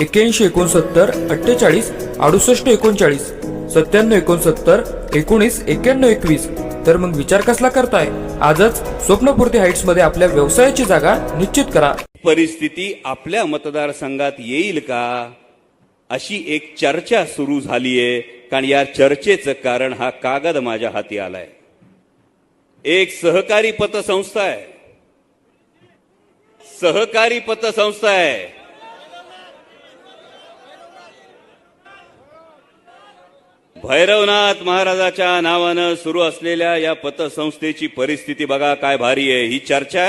एक्क्याऐंशी एकोणसत्तर अठ्ठेचाळीस अडुसष्ट एकोणचाळीस सत्त्याण्णव एकोणसत्तर एकोणीस एक्क्याण्णव एकवीस. तर मग विचार कसला करताय? आजच स्वप्नपूर्ती हाईट्समध्ये आपल्या व्यवसायाची जागा निश्चित करा. परिस्थिती आपल्या मतदारसंघात येईल का? अशी एक चर्चा सुरू झालीये. कारण या चर्चेचं कारण हा कागद माझ्या हाती आलाय. एक सहकारी पतसंस्था आहे. सहकारी पतसंस्था आहे. भैरवनाथ महाराजाच्या नावानं सुरू असलेल्या या पतसंस्थेची परिस्थिती बघा काय भारी आहे. ही चर्चा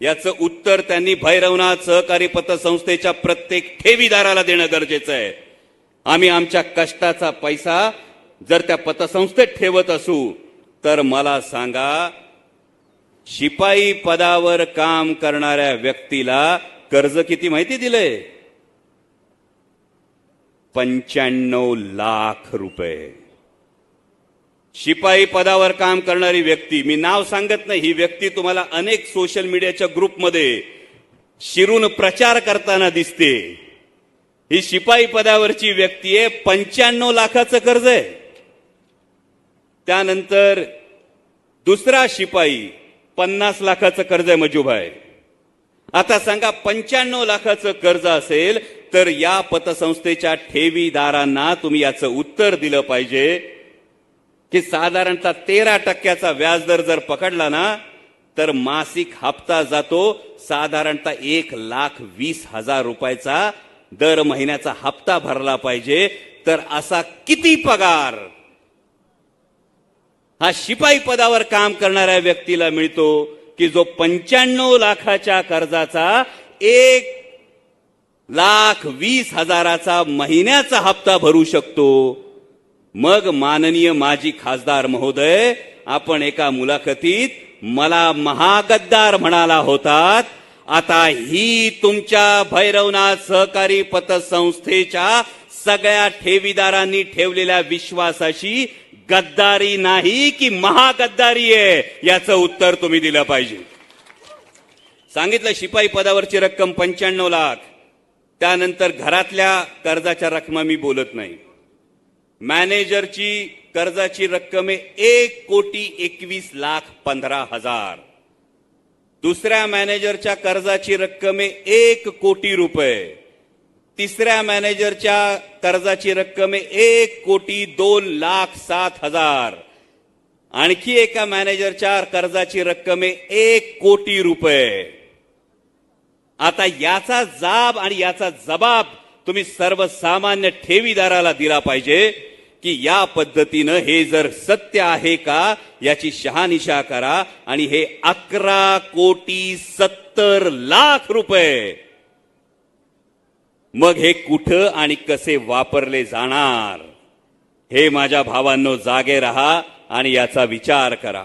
याचं उत्तर त्यांनी भैरवनाथ सहकारी पतसंस्थेच्या प्रत्येक ठेवीदाराला देणं गरजेचं आहे. आम्ही आमच्या कष्टाचा पैसा जर त्या पतसंस्थेत ठेवत असू तर मला सांगा शिपाई पदावर काम करणाऱ्या व्यक्तीला कर्ज किती माहिती दिलंय? पंच्याण्णव लाख रुपये. शिपाई पदावर काम करणारी व्यक्ती मी नाव सांगत नाही ही व्यक्ती तुम्हाला अनेक सोशल मीडियाच्या ग्रुपमध्ये शिरून प्रचार करताना दिसते. ही शिपाई पदावरची व्यक्ती आहे पंच्याण्णव लाखाचं कर्ज आहे. त्यानंतर दुसरा शिपाई पन्नास लाखाचं कर्ज आहे मजूभाई. आता सांगा पंच्याण्णव लाखाचं कर्ज असेल तर या पतसंस्थेच्या ठेवीदारांना तुम्ही याचं उत्तर दिलं पाहिजे. की साधारणतः तेरा टक्क्याचा व्याजदर जर पकडला ना तर मासिक हप्ता जातो साधारणतः एक लाख वीस हजार रुपयाचा दर महिन्याचा हप्ता भरला पाहिजे. तर असा किती पगार? हा शिपाई पदावर काम करणाऱ्या व्यक्तीला मिळतो. की जो पंच्याण्णव लाखाच्या कर्जाचा एक लाख वीस हजाराचा महिन्याचा हप्ता भरू शकतो. मग माननीय माजी खासदार महोदय आपण एका मुलाखतीत मला महागद्दार म्हणाला होतात आता ही तुमच्या भैरवनाथ सहकारी पतसंस्थेच्या सगळ्या ठेवीदारांनी ठेवलेल्या विश्वासाशी गद्दारी नाही की महागद्दारी आहे याचं उत्तर तुम्ही दिलं पाहिजे. सांगितलं शिपाई पदावरची रक्कम पंच्याण्णव लाख. त्यानंतर घरातल्या कर्जाच्या रकमा मी बोलत नाही. मॅनेजरची कर्जाची रक्कम आहे एक कोटी एकवीस लाख पंधरा हजार. दुसऱ्या मॅनेजरच्या कर्जाची रक्कम आहे एक कोटी रुपये. तिसऱ्या मॅनेजरच्या कर्जाची रक्कम आहे एक कोटी दोन लाख सात हजार. आणखी एका मॅनेजरच्या कर्जाची रक्कम आहे एक कोटी रुपये. आता याचा जाब आणि याचा जबाब तुम्ही सर्वसामान्य ठेवीदाराला दिला पाहिजे की या पद्धतीनं हे जर सत्य आहे का याची शहानिशा करा आणि हे अकरा कोटी सत्तर लाख रुपये. मग हे कुठं आणि कसे वापरले जाणार? हे माझ्या भावांनो जागे रहा आणि याचा विचार करा.